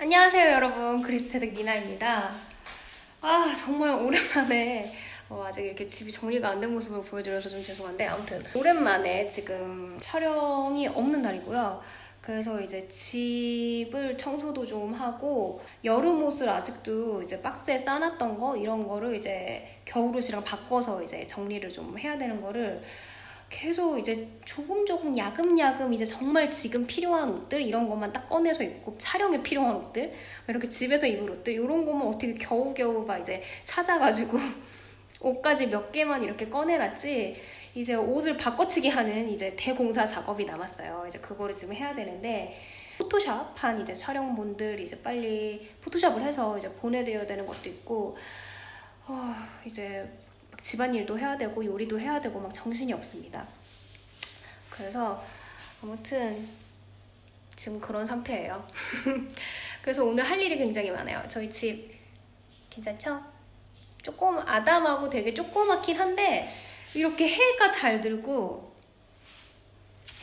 안녕하세요 여러분. 그리스테드 니나입니다. 아 정말 오랜만에 어, 아직 이렇게 집이 정리가 안 된 모습을 보여드려서 좀 죄송한데 아무튼 오랜만에 지금 촬영이 없는 날이고요. 그래서 이제 집을 청소도 좀 하고 여름 옷을 아직도 이제 박스에 싸놨던 거 이런 거를 이제 겨울 옷이랑 바꿔서 이제 정리를 좀 해야 되는 거를 계속 이제 조금 조금 야금야금 이제 정말 지금 필요한 옷들 이런 것만 딱 꺼내서 입고 촬영에 필요한 옷들 이렇게 집에서 입을 옷들 이런 것만 어떻게 겨우겨우 막 이제 찾아가지고 옷까지 몇 개만 이렇게 꺼내놨지 이제 옷을 바꿔치기 하는 이제 대공사 작업이 남았어요. 이제 그거를 지금 해야 되는데 포토샵 한 이제 촬영본들 이제 빨리 포토샵을 해서 이제 보내드려야 되는 것도 있고 어, 이제 막 집안일도 해야 되고 요리도 해야 되고 막 정신이 없습니다. 그래서 아무튼 지금 그런 상태예요. 그래서 오늘 할 일이 굉장히 많아요. 저희 집 괜찮죠? 조금 아담하고 되게 조그맣긴 한데 이렇게 해가 잘 들고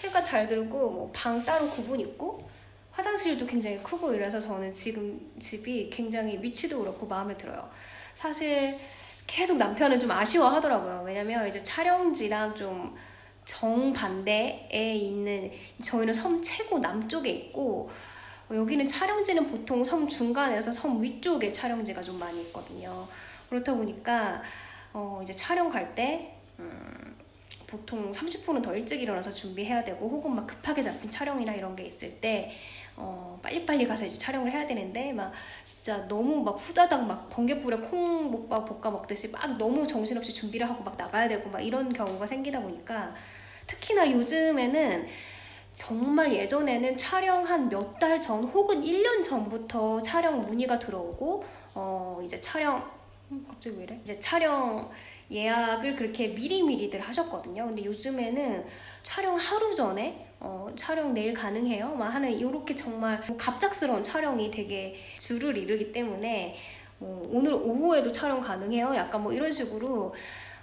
해가 잘 들고 뭐 방 따로 구분 있고 화장실도 굉장히 크고 이래서 저는 지금 집이 굉장히 위치도 그렇고 마음에 들어요. 사실 계속 남편은 좀 아쉬워하더라고요. 왜냐면 이제 촬영지랑 좀 정반대에 있는 저희는 섬 최고 남쪽에 있고 어, 여기는 촬영지는 보통 섬 중간에서 섬 위쪽에 촬영지가 좀 많이 있거든요. 그렇다 보니까 어 이제 촬영 갈때 음, 보통 30분은 더 일찍 일어나서 준비해야 되고 혹은 막 급하게 잡힌 촬영이나 이런 게 있을 때 어, 빨리빨리 가서 이제 촬영을 해야 되는데 막 진짜 너무 막 후다닥 막 번개불에 콩볶아 볶아 먹듯이 막 너무 정신없이 준비를 하고 막 나가야 되고 막 이런 경우가 생기다 보니까 특히나 요즘에는 정말 예전에는 촬영 한 몇 달 전 혹은 1년 전부터 촬영 문의가 들어오고 어 이제 촬영 음, 갑자기 왜 이래? 이제 촬영 예약을 그렇게 미리미리들 하셨거든요. 근데 요즘에는 촬영 하루 전에 어, 촬영 내일 가능해요? 막 하는 이렇게 정말 뭐 갑작스러운 촬영이 되게 줄을 이루기 때문에 뭐 오늘 오후에도 촬영 가능해요? 약간 뭐 이런 식으로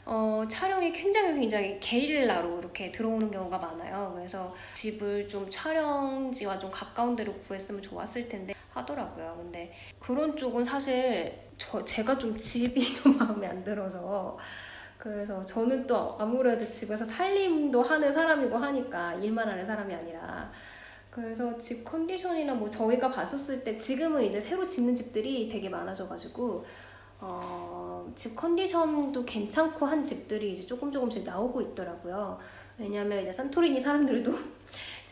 어, 촬영이 굉장히 굉장히 게릴라로 이렇게 들어오는 경우가 많아요. 그래서 집을 좀 촬영지와 좀 가까운 데로 구했으면 좋았을 텐데 하더라고요. 근데 그런 쪽은 사실 저 제가 좀 집이 좀 마음에 안 들어서 그래서 저는 또 아무래도 집에서 살림도 하는 사람이고 하니까 일만 하는 사람이 아니라 그래서 집 컨디션이나 뭐 저희가 봤었을 때 지금은 이제 새로 짓는 집들이 되게 많아져가지고 어, 집 컨디션도 괜찮고 한 집들이 이제 조금 조금씩 나오고 있더라고요. 왜냐면 이제 산토리니 사람들도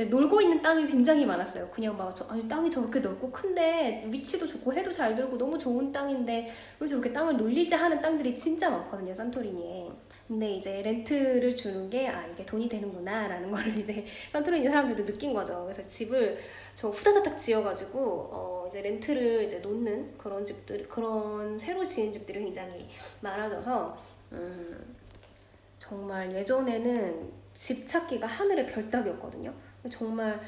이제 놀고 있는 땅이 굉장히 많았어요. 그냥 막 저, 아니 땅이 저렇게 넓고 큰데 위치도 좋고 해도 잘 들고 너무 좋은 땅인데 왜 저렇게 땅을 놀리지 하는 땅들이 진짜 많거든요. 산토리니에. 근데 이제 렌트를 주는 게 아 이게 돈이 되는구나 라는 거를 이제 산토리니 사람들도 느낀 거죠. 그래서 집을 저 후다다닥 지어가지고 어 이제 렌트를 이제 놓는 그런 집들 그런 새로 지은 집들이 굉장히 많아져서 음 정말 예전에는 집 찾기가 하늘의 별 따기였거든요. 정말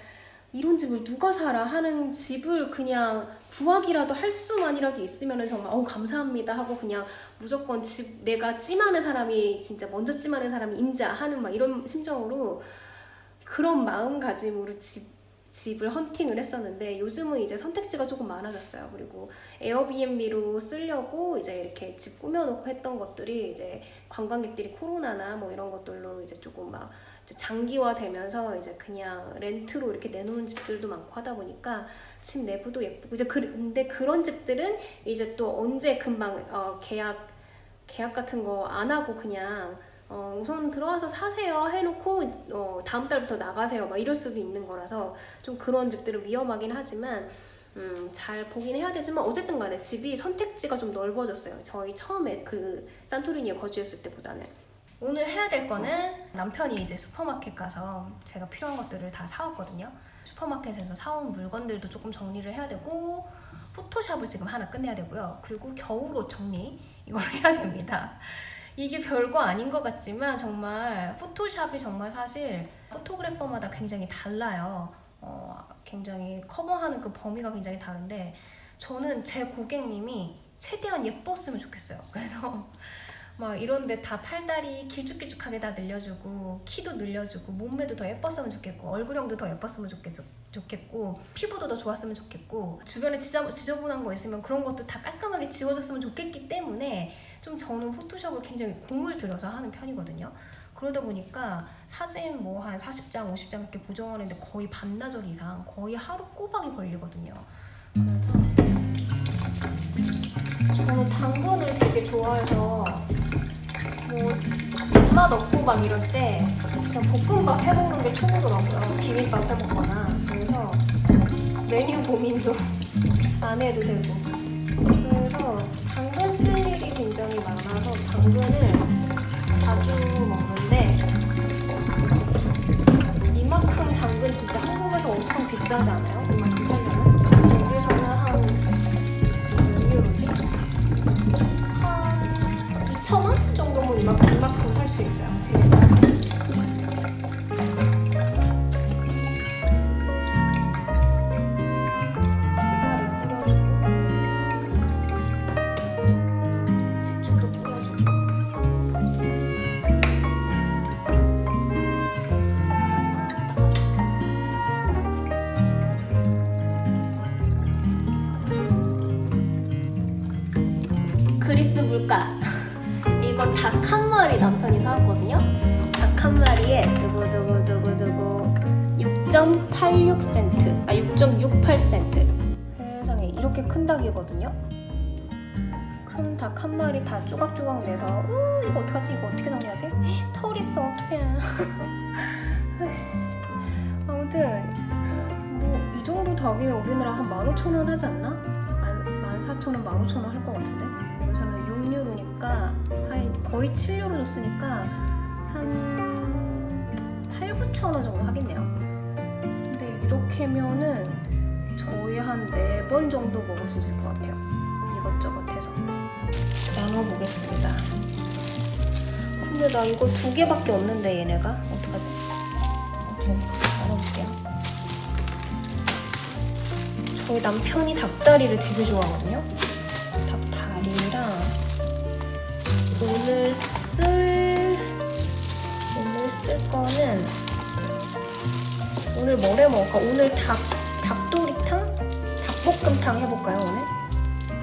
이런 집을 누가 살아 하는 집을 그냥 구하기라도 할 수만이라도 있으면은 정말 어우 감사합니다 하고 그냥 무조건 집 내가 찜하는 사람이 진짜 먼저 찜하는 사람이 임자 하는 막 이런 심정으로 그런 마음가짐으로 집 집을 헌팅을 했었는데 요즘은 이제 선택지가 조금 많아졌어요. 그리고 에어비앤비로 쓰려고 이제 이렇게 집 꾸며놓고 했던 것들이 이제 관광객들이 코로나나 뭐 이런 것들로 이제 조금 막 장기화되면서 이제 그냥 렌트로 이렇게 내놓은 집들도 많고 하다 보니까 집 내부도 예쁘고 이제 그, 근데 그런 집들은 이제 또 언제 금방 어, 계약 계약 같은 거 안 하고 그냥 어, 우선 들어와서 사세요 해놓고 어, 다음 달부터 나가세요 막 이럴 수도 있는 거라서 좀 그런 집들은 위험하긴 하지만 음, 잘 보긴 해야 되지만 어쨌든 간에 집이 선택지가 좀 넓어졌어요. 저희 처음에 그 산토리니에 거주했을 때보다는 오늘 해야 될 거는 남편이 이제 슈퍼마켓 가서 제가 필요한 것들을 다 사왔거든요 슈퍼마켓에서 사온 물건들도 조금 정리를 해야 되고 포토샵을 지금 하나 끝내야 되고요 그리고 겨울옷 정리 이걸 해야 됩니다 이게 별거 아닌 것 같지만 정말 포토샵이 정말 사실 포토그래퍼마다 굉장히 달라요. 어, 굉장히 커버하는 그 범위가 굉장히 다른데 저는 제 고객님이 최대한 예뻤으면 좋겠어요. 그래서 막 이런데 다 팔다리 길쭉길쭉하게 다 늘려주고 키도 늘려주고 몸매도 더 예뻤으면 좋겠고 얼굴형도 더 예뻤으면 좋겠고 좋겠고 피부도 더 좋았으면 좋겠고 주변에 지저, 지저분한 거 있으면 그런 것도 다 깔끔하게 지워졌으면 좋겠기 때문에 좀 저는 포토샵을 굉장히 공을 들여서 하는 편이거든요. 그러다 보니까 사진 뭐 한 40장, 50장 이렇게 보정하는데 거의 반나절 이상, 거의 하루 꼬박이 걸리거든요. 그래서 저는 당근을 되게 좋아해서 뭐 입맛 없고 막 이럴 때 그냥 볶음밥 해먹는 게 최고더라고요. 비빔밥 해먹거나. 그래서 메뉴 고민도 안 해도 되고. 그래서 당근 쓸 일이 굉장히 많아서 당근을 자주 먹는데 이만큼 당근 진짜 한국에서 엄청 비싸지 않아요? 이만 한 마리 다 조각조각 내서 으 이거 어떡하지? 이거 어떻게 정리하지? 털 있어 어떡해. 아무튼 뭐 이 정도 닭이면 우리나라 한 15,000원 하지 않나? 14,000원, 15,000원 할 것 같은데? 여기서는 6유로니까 한 거의 7유로 줬으니까 한 8, 9,000원 정도 하겠네요. 근데 이렇게면은 저희 한 4번 정도 먹을 수 있을 것 같아요. 이것저것 해서 나눠보겠습니다 근데 나 이거 두 개밖에 없는데 얘네가 어떡하지? 아무튼 나눠볼게요 저희 남편이 닭다리를 되게 좋아하거든요. 닭다리랑 오늘 쓸 오늘 쓸 거는 오늘 뭐래 먹을까? 오늘 닭 닭도리탕, 닭볶음탕 해볼까요 오늘?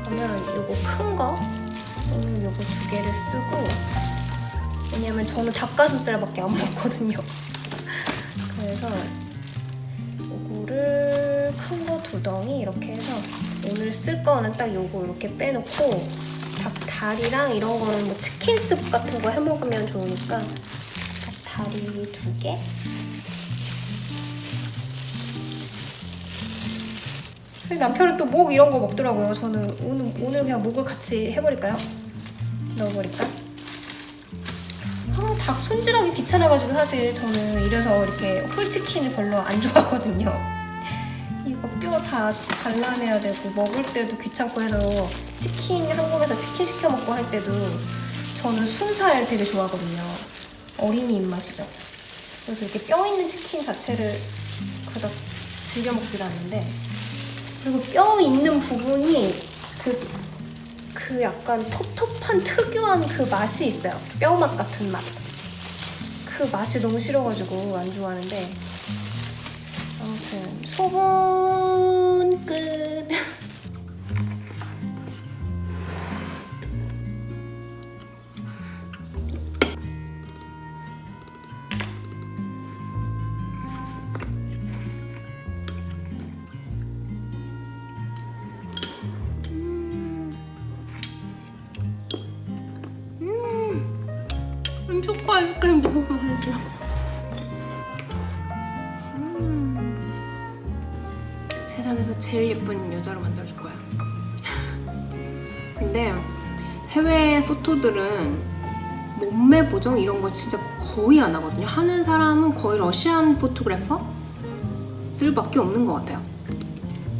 그러면 요거 큰 거 오늘 요거 두 개를 쓰고 왜냐면 저는 닭가슴살밖에 안 먹거든요. 그래서 요거를 큰 거 두 덩이 이렇게 해서 오늘 쓸 거는 딱 요거 이렇게 빼놓고 닭 다리랑 이런 거는 뭐 치킨 스프 같은 거 해 먹으면 좋으니까 닭 다리 두 개. 남편은 또 목 이런 거 먹더라고요. 저는 오늘 오늘 그냥 목을 같이 해버릴까요? 넣어버릴까? 아, 닭 손질하기 귀찮아가지고 사실 저는 이래서 이렇게 홀치킨을 별로 안 좋아하거든요. 이거 뼈 다 발라내야 되고 먹을 때도 귀찮고 해서 치킨 한국에서 치킨 시켜 먹고 할 때도 저는 순살 되게 좋아하거든요. 어린이 입맛이죠. 그래서 이렇게 뼈 있는 치킨 자체를 그닥 즐겨 먹질 않는데 그리고 뼈 있는 부분이 그, 그 약간 텁텁한 특유한 그 맛이 있어요. 뼈맛 같은 맛. 그 맛이 너무 싫어가지고 안 좋아하는데 아무튼 소분 끝. 세상에서 제일 예쁜 여자로 만들어줄 거야. 근데 해외 포토들은 몸매 보정 이런 거 진짜 거의 안 하거든요. 하는 사람은 거의 러시안 포토그래퍼들밖에 없는 것 같아요.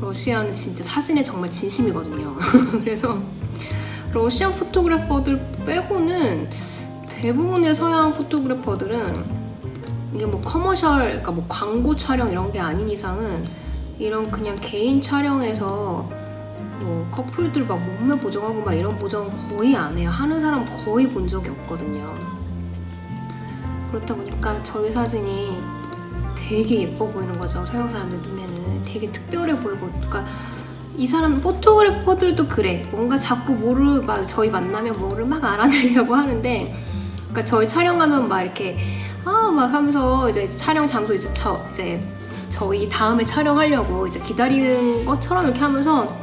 러시아는 진짜 사진에 정말 진심이거든요. 그래서 러시안 포토그래퍼들 빼고는 대부분의 서양 포토그래퍼들은 이게 뭐 커머셜, 그러니까 뭐 광고 촬영 이런 게 아닌 이상은 이런 그냥 개인 촬영에서 뭐 커플들 막 몸매 보정하고 막 이런 보정 거의 안 해요. 하는 사람 거의 본 적이 없거든요. 그렇다 보니까 저희 사진이 되게 예뻐 보이는 거죠. 서양 사람들 눈에는 되게 특별해 보이고, 그러니까 이 사람 포토그래퍼들도 그래. 뭔가 자꾸 뭐를 막 저희 만나면 뭐를 막 알아내려고 하는데, 그러니까 저희 촬영하면 막 이렇게 아막 하면서 이제 촬영 장소 이제 저 이제 저희 다음에 촬영하려고 이제 기다리는 것처럼 이렇게 하면서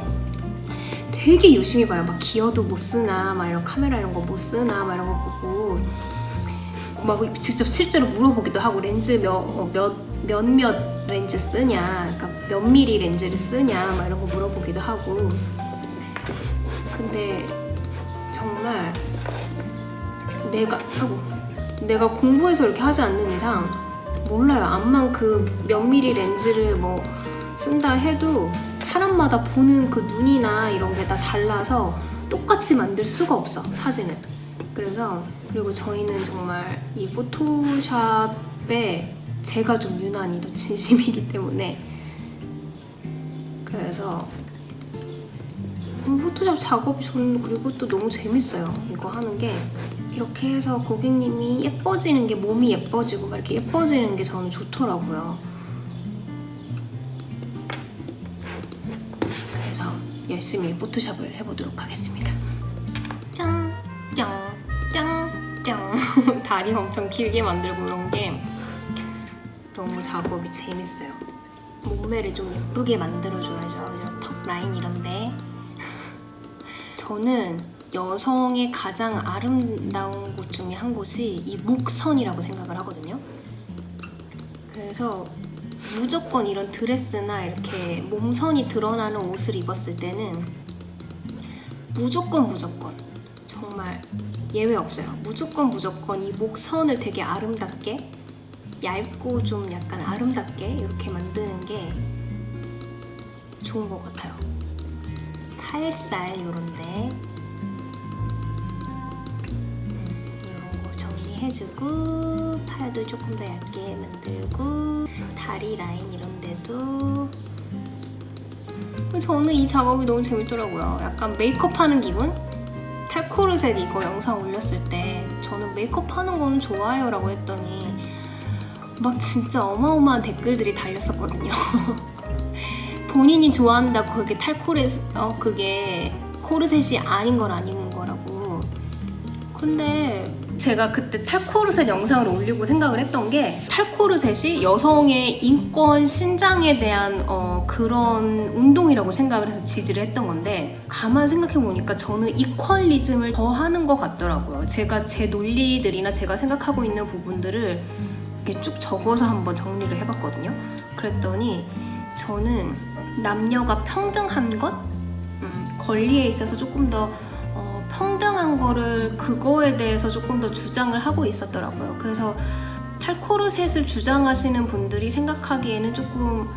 되게 유심히 봐요. 막 기어도 못 쓰나, 막 이런 카메라 이런 거 못 쓰나, 막 이런 거 보고 막 직접 실제로 물어보기도 하고 렌즈 몇몇 몇몇 렌즈 쓰냐, 그러니까 몇 미리 렌즈를 쓰냐, 막 이런 거 물어보기도 하고. 근데 정말 내가 하고 내가 공부해서 이렇게 하지 않는 이상 몰라요. 암만 그몇 미리 렌즈를 뭐 쓴다 해도 사람마다 보는 그 눈이나 이런 게 다 달라서 똑같이 만들 수가 없어 사진을. 그래서 그리고 저희는 정말 이 포토샵에 제가 좀 유난히 더 진심이기 때문에 그래서 음, 포토샵 작업이 저는 그리고 또 너무 재밌어요. 이거 하는 게 이렇게 해서 고객님이 예뻐지는 게 몸이 예뻐지고 막 이렇게 예뻐지는 게 저는 좋더라고요. 그래서 열심히 포토샵을 해보도록 하겠습니다. 짱, 짱, 짱, 짱. 다리 엄청 길게 만들고 이런 게 너무 작업이 재밌어요. 몸매를 좀 예쁘게 만들어줘야죠. 이런 턱 라인 이런데. 저는 여성의 가장 아름다운 곳 중에 한 곳이 이 목선이라고 생각을 하거든요. 그래서 무조건 이런 드레스나 이렇게 몸선이 드러나는 옷을 입었을 때는 무조건 무조건 정말 예외 없어요. 무조건 무조건 이 목선을 되게 아름답게 얇고 좀 약간 아름답게 이렇게 만드는 게 좋은 것 같아요. 팔살 요런데 해주고 팔도 조금 더 얇게 만들고 다리 라인 이런 데도 저는 이 작업이 너무 재밌더라고요. 약간 메이크업 하는 기분? 탈코르셋 이거 영상 올렸을 때 저는 메이크업 하는 거는 좋아요 라고 했더니 막 진짜 어마어마한 댓글들이 달렸었거든요. 본인이 좋아한다고 그게 탈코르 어 그게 코르셋이 아닌 건 아닌 거라고. 근데 제가 그때 탈코르셋 영상을 올리고 생각을 했던 게 탈코르셋이 여성의 인권 신장에 대한 어, 그런 운동이라고 생각을 해서 지지를 했던 건데 가만 생각해 보니까 저는 이퀄리즘을 더 하는 것 같더라고요. 제가 제 논리들이나 제가 생각하고 있는 부분들을 이렇게 쭉 적어서 한번 정리를 해봤거든요. 그랬더니 저는 남녀가 평등한 것, 음, 권리에 있어서 조금 더 어, 평등한 거를 그거에 대해서 조금 더 주장을 하고 있었더라고요. 그래서 탈코르셋을 주장하시는 분들이 생각하기에는 조금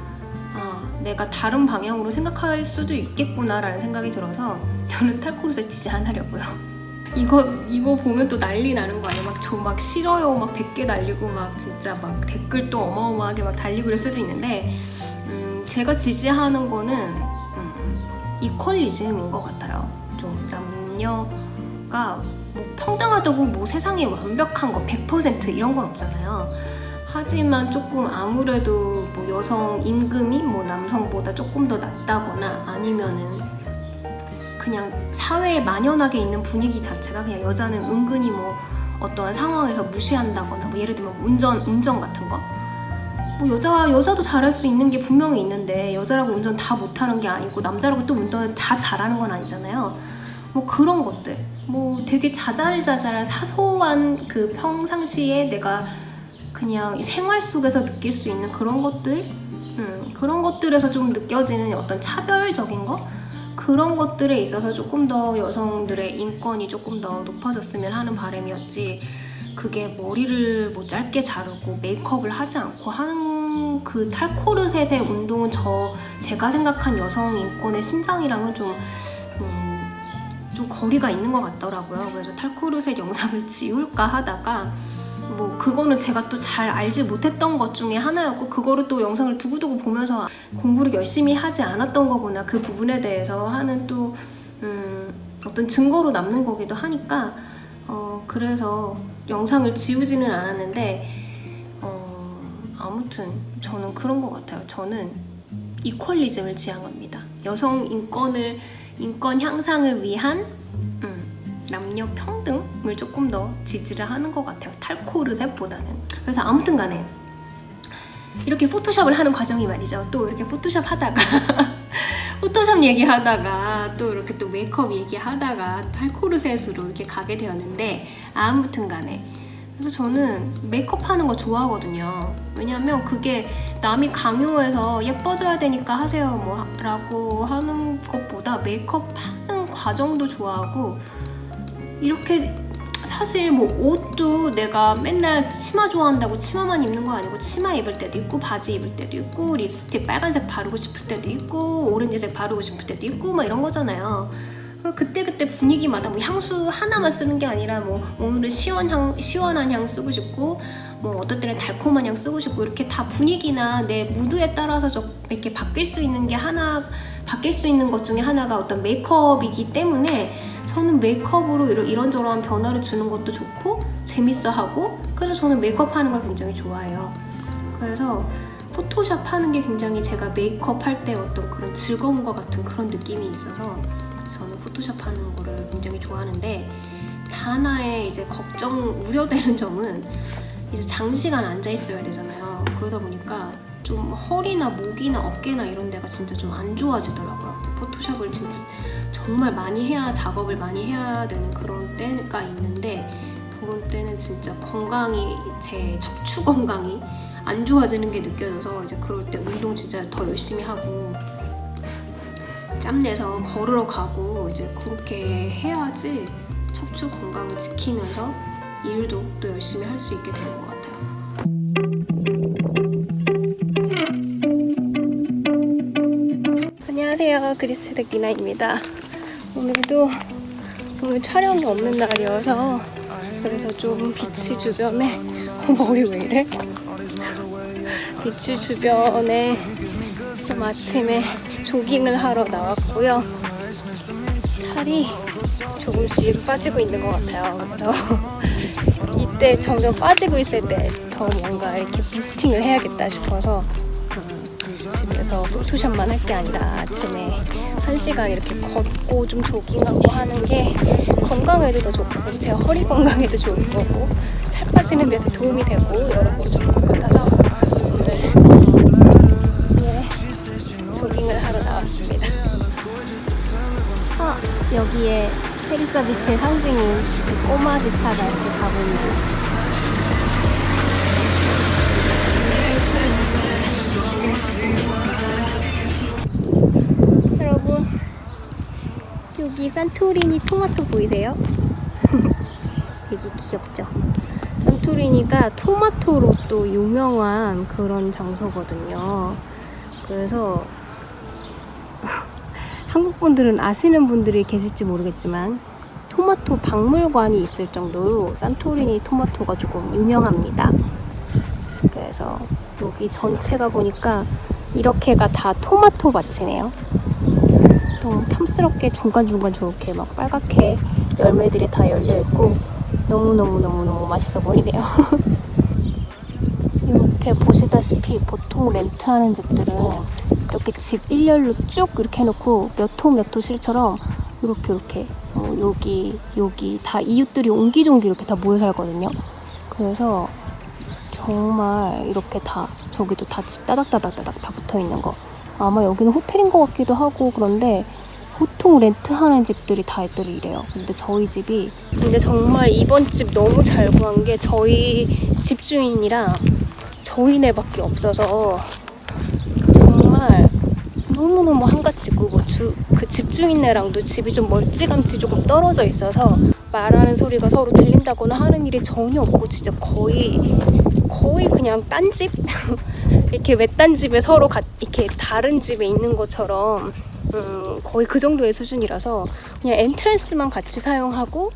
아, 내가 다른 방향으로 생각할 수도 있겠구나라는 생각이 들어서 저는 탈코르셋 지지 안 하려고요. 이거 이거 보면 또 난리 나는 거 아니에요? 막 저 막 싫어요 막 100개 달리고 막 진짜 막 댓글도 어마어마하게 막 달리고 그럴 수도 있는데 음, 제가 지지하는 거는 음, 이퀄리즘인 것 같아요. 좀 남 녀가 뭐 평등하다고 뭐 세상에 완벽한 거 100% 이런 건 없잖아요. 하지만 조금 아무래도 뭐 여성 임금이 뭐 남성보다 조금 더 낮다거나 아니면은 그냥 사회에 만연하게 있는 분위기 자체가 그냥 여자는 은근히 뭐 어떠한 상황에서 무시한다거나 뭐 예를 들면 운전 운전 같은 거. 뭐 여자 여자도 잘할 수 있는 게 분명히 있는데 여자라고 운전 다 못하는 게 아니고 남자라고 또 운전을 다 잘하는 건 아니잖아요. 뭐 그런 것들, 뭐 되게 자잘자잘한 사소한 그 평상시에 내가 그냥 이 생활 속에서 느낄 수 있는 그런 것들, 음, 그런 것들에서 좀 느껴지는 어떤 차별적인 거? 그런 것들에 있어서 조금 더 여성들의 인권이 조금 더 높아졌으면 하는 바람이었지. 그게 머리를 뭐 짧게 자르고 메이크업을 하지 않고 하는 그 탈코르셋의 운동은 저 제가 생각한 여성 인권의 신장이랑은 좀 음, 좀 거리가 있는 것 같더라고요. 그래서 탈코르셋 영상을 지울까 하다가 뭐 그거는 제가 또 잘 알지 못했던 것 중에 하나였고 그거를 또 영상을 두고두고 보면서 공부를 열심히 하지 않았던 거구나 그 부분에 대해서 하는 또 음, 어떤 증거로 남는 거기도 하니까 어, 그래서 영상을 지우지는 않았는데 어, 아무튼 저는 그런 것 같아요. 저는 이퀄리즘을 지향합니다. 여성 인권을 인권 향상을 위한 음, 남녀 평등을 조금 더 지지를 하는 것 같아요. 탈코르셋보다는. 그래서 아무튼 간에 이렇게 포토샵을 하는 과정이 말이죠. 또 이렇게 포토샵 하다가 포토샵 얘기하다가 또 이렇게 또 메이크업 얘기하다가 탈코르셋으로 이렇게 가게 되었는데 아무튼 간에 그래서 저는 메이크업 하는 거 좋아하거든요. 왜냐면 그게 남이 강요해서 예뻐져야 되니까 하세요 뭐 라고 하는 것보다 메이크업 하는 과정도 좋아하고 이렇게 사실 뭐 옷도 내가 맨날 치마 좋아한다고 치마만 입는 거 아니고 치마 입을 때도 있고 바지 입을 때도 있고 립스틱 빨간색 바르고 싶을 때도 있고 오렌지색 바르고 싶을 때도 있고 막 이런 거잖아요. 그때 그때 분위기마다 뭐 향수 하나만 쓰는 게 아니라 뭐 오늘은 시원 향 시원한 향 쓰고 싶고 뭐 어떨 때는 달콤한 향 쓰고 싶고 이렇게 다 분위기나 내 무드에 따라서 저 이렇게 바뀔 수 있는 게 하나 바뀔 수 있는 것 중에 하나가 어떤 메이크업이기 때문에 저는 메이크업으로 이런 이런저런 변화를 주는 것도 좋고 재밌어 하고 그래서 저는 메이크업 하는 걸 굉장히 좋아해요. 그래서 포토샵 하는 게 굉장히 제가 메이크업 할 때 어떤 그런 즐거움과 같은 그런 느낌이 있어서 포토샵 하는 거를 굉장히 좋아하는데 하나의 이제 걱정 우려되는 점은 이제 장시간 앉아 있어야 되잖아요. 그러다 보니까 좀 허리나 목이나 어깨나 이런 데가 진짜 좀 안 좋아지더라고요. 포토샵을 진짜 정말 많이 해야 작업을 많이 해야 되는 그런 때가 있는데 그런 때는 진짜 건강이 제 척추 건강이 안 좋아지는 게 느껴져서 이제 그럴 때 운동 진짜 더 열심히 하고 짬내서 걸으러 가고 이제 그렇게 해야지 척추 건강을 지키면서 일도 또 열심히 할 수 있게 되는 것 같아요. 안녕하세요. 그리스드 기나입니다. 오늘도 오늘 촬영이 없는 날이어서 그래서 좀 비치 주변에 어, 머리 왜 이래? 비치 주변에 좀 아침에 조깅을 하러 나왔고요. 살이 조금씩 빠지고 있는 것 같아요. 그래서 이때 점점 빠지고 있을 때 더 뭔가 이렇게 부스팅을 해야겠다 싶어서 음, 집에서 포토샵만 할 게 아니라 아침에 한 시간 이렇게 걷고 좀 조깅하고 하는 게 건강에도 더 좋고 제 허리 건강에도 좋을 거고 살 빠지는 데도 도움이 되고 여러 가지 좋을 것 같아서 왔습니다. 어, 여기에 페리서 비치의 상징인 꼬마 기차가 이렇게 가고 있는 여러분 여기 산토리니 토마토 보이세요? 되게 귀엽죠? 산토리니가 토마토로 또 유명한 그런 장소거든요. 그래서 한국 분들은 아시는 분들이 계실지 모르겠지만 토마토 박물관이 있을 정도로 산토리니 토마토가 조금 유명합니다. 그래서 여기 전체가 보니까 이렇게가 다 토마토 밭이네요. 너무 탐스럽게 중간중간 저렇게 막 빨갛게 열매들이 다 열려 있고 너무너무너무너무 맛있어 보이네요. 이렇게 보시다시피 보통 렌트하는 집들은 이렇게 집 일렬로 쭉 이렇게 해놓고 몇 호 몇 호실처럼 이렇게 이렇게 어, 여기 여기 다 이웃들이 옹기종기 이렇게 다 모여 살거든요. 그래서 정말 이렇게 다 저기도 다 집 따닥따닥따닥 다 붙어 있는 거. 아마 여기는 호텔인 것 같기도 하고 그런데 보통 렌트하는 집들이 다 애들이 이래요. 근데 저희 집이 근데 정말 이번 집 너무 잘 구한 게 저희 집주인이랑 저희네밖에 없어서 너무너무 한가지고 뭐 주 그 집주인네랑도 집이 좀 멀찌감치 조금 떨어져 있어서 말하는 소리가 서로 들린다거나 하는 일이 전혀 없고 진짜 거의 거의 그냥 딴 집 이렇게 외딴 집에 서로 가, 이렇게 다른 집에 있는 것처럼 음, 거의 그 정도의 수준이라서 그냥 엔트랜스만 같이 사용하고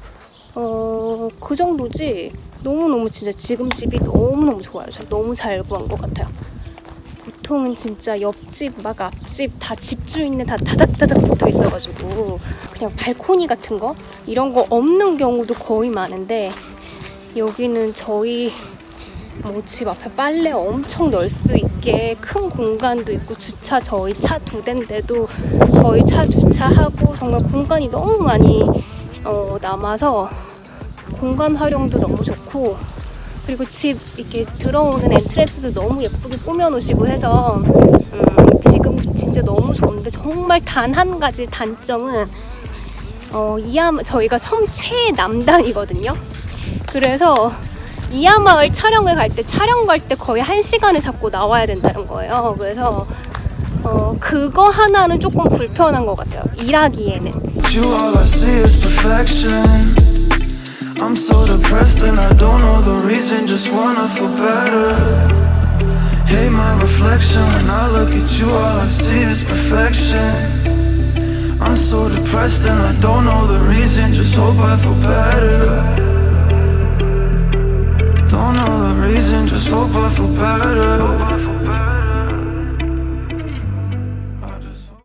어, 그 정도지 너무너무 진짜 지금 집이 너무너무 좋아요. 저 너무 잘 구한 것 같아요. 보통은 진짜 옆집 막 앞집 다 집주인네 다 다닥다닥 붙어 있어가지고 그냥 발코니 같은 거? 이런 거 없는 경우도 거의 많은데 여기는 저희 뭐 집 앞에 빨래 엄청 넣을 수 있게 큰 공간도 있고 주차 저희 차 두 대인데도 저희 차 주차하고 정말 공간이 너무 많이 어, 남아서 공간 활용도 너무 좋고 그리고 집 이렇게 들어오는 엔트레스도 너무 예쁘게 꾸며놓으시고 해서 음, 지금 집 진짜 너무 좋은데 정말 단 한 가지 단점은 어, 이하 저희가 섬 최남단이거든요. 그래서 이하마을 촬영을 갈 때 촬영 갈 때 거의 한 시간을 잡고 나와야 된다는 거예요. 그래서 어, 그거 하나는 조금 불편한 것 같아요. 일하기에는. I'm so depressed and I don't know the reason, just wanna feel better. Hate my reflection when I look at you, all I see is perfection. I'm so depressed and I don't know the reason, just hope I feel better. Don't know the reason, just hope I feel better.